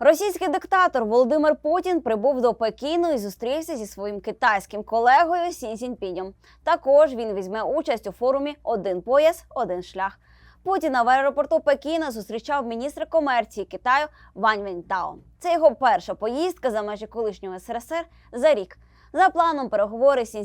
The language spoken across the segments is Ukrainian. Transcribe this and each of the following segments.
Російський диктатор Володимир Путін прибув до Пекіну і зустрівся зі своїм китайським колегою Сін Сіньпінем. Також він візьме участь у форумі Один пояс, один шлях. Путіна в аеропорту Пекіна зустрічав міністр комерції Китаю Вань Вінтао. Це його перша поїздка за межі колишнього СРСР за рік. За планом переговори з Сі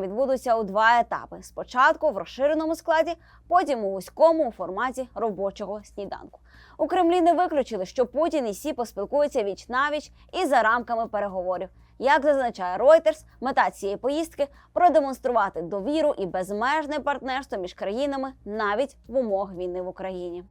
відбудуться у два етапи: спочатку в розширеному складі, потім у вузькому у форматі робочого сніданку. У Кремлі не виключили, що Путін і Сі поспілкуються віч навіч і за рамками переговорів. Як зазначає Reuters, мета цієї поїздки продемонструвати довіру і безмежне партнерство між країнами навіть в умовах війни в Україні.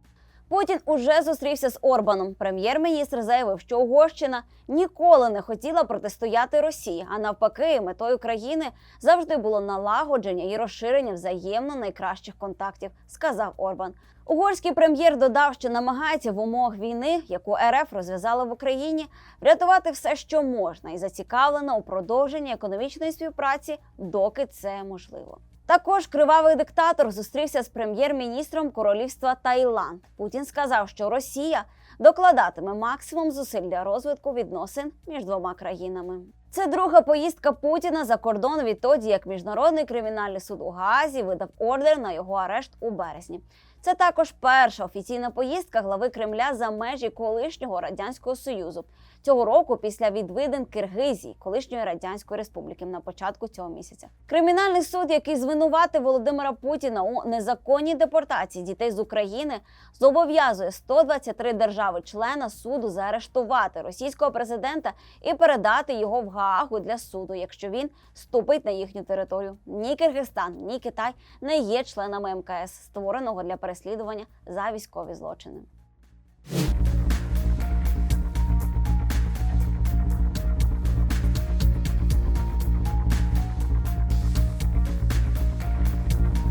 Путін уже зустрівся з Орбаном. Прем'єр-міністр заявив, що Угорщина ніколи не хотіла протистояти Росії, а навпаки, метою країни завжди було налагодження і розширення взаємно найкращих контактів, сказав Орбан. Угорський прем'єр додав, що намагається в умовах війни, яку РФ розв'язала в Україні, врятувати все, що можна, і зацікавлена у продовженні економічної співпраці, доки це можливо. Також кривавий диктатор зустрівся з прем'єр-міністром королівства Таїланд. Путін сказав, що Росія докладатиме максимум зусиль для розвитку відносин між двома країнами. Це друга поїздка Путіна за кордон відтоді, як міжнародний кримінальний суд у Гаазі видав ордер на його арешт у березні. Це також перша офіційна поїздка глави Кремля за межі колишнього радянського союзу цього року після відвидин Киргизії, колишньої радянської республіки на початку цього місяця. Кримінальний суд, який звинуватив Володимира Путіна у незаконній депортації дітей з України, зобов'язує 123 держави-члена суду заарештувати російського президента і передати його в Гаагу для суду, якщо він ступить на їхню територію. Ні Киргизстан, ні Китай не є членами МКС, створеного для переслідування за військові злочини.